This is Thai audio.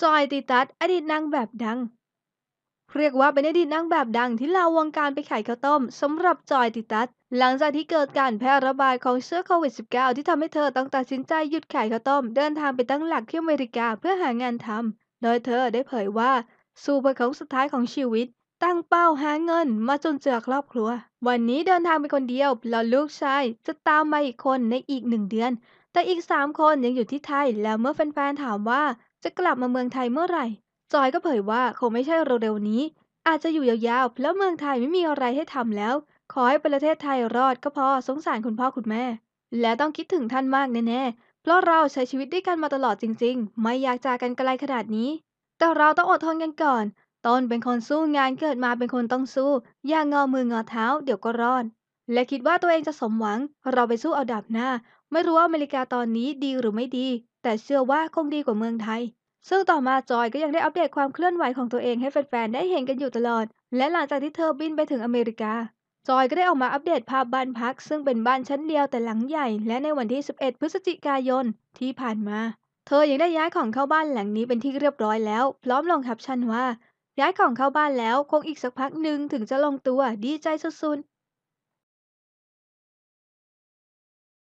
จอยตีตัสอดีตนางแบบดัง เรียกว่าเป็นอดีตนางแบบดังที่ลาวงการไปขายข้าวต้มสำหรับจอยติตัสหลังจากที่เกิดการแพร่ระบาดของเชื้อโควิด -19 ที่ทำให้เธอต้องตัดสินใจหยุดขายข้าวต้ม เดินทางไปตั้งหลักที่อเมริกาเพื่อหางานทำโดยเธอได้เผยว่าสู่บทของสุดท้ายของชีวิต ตั้งเป้าหาเงินมาจนเจือครอบครัว วันนี้เดินทางไปคนเดียวแล้วลูกชายจะตามมาอีกคนในอีกหนึ่งเดือน แต่อีกสามคนยังอยู่ที่ไทยแล้วเมื่อแฟนๆถามว่า จะกลับมาเมืองไทยเมื่อไหร่ จอยก็เผยว่าคงไม่ใช่เร็วๆนี้ อาจจะอยู่ยาวๆ เพราะเมืองไทยไม่มีอะไรให้ทำแล้ว ขอให้ประเทศไทยรอดก็พอสงสารคุณพ่อคุณแม่ และต้องคิดถึงท่านมากแน่ๆ เพราะเราใช้ชีวิตด้วยกันมาตลอดจริงๆ ไม่อยากจากกันไกลขนาดนี้ แต่เราต้องอดทนกันก่อน ต้นเป็นคนสู้งานเกิดมาเป็นคนต้องสู้ อย่างงอมืองอเท้าเดี๋ยวก็รอด และคิดว่าตัวเองจะสมหวัง เราไปสู้เอาดาบหน้า ไม่รู้ว่าอเมริกาตอนนี้ดีหรือไม่ดี แต่เชื่อว่าคงดีกว่าเมืองไทย ซึ่งต่อมาจอยก็ยังได้อัปเดตความเคลื่อนไหวของตัวเองให้แฟนๆ ได้เห็นกันอยู่ตลอด และหลังจากที่เธอบินไปถึงอเมริกา จอยก็ได้ออกมาอัปเดตภาพบ้านพัก ซึ่งเป็นบ้านชั้นเดียวแต่หลังใหญ่ และในวันที่ 11 พฤศจิกายนที่ผ่านมา เธอยังได้ย้ายของเข้าบ้านหลังนี้เป็นที่เรียบร้อยแล้ว พร้อมลงแคปชั่นว่า ย้ายของเข้าบ้านแล้วคงอีกสักพักหนึ่งถึงจะลงตัวดีใจสุด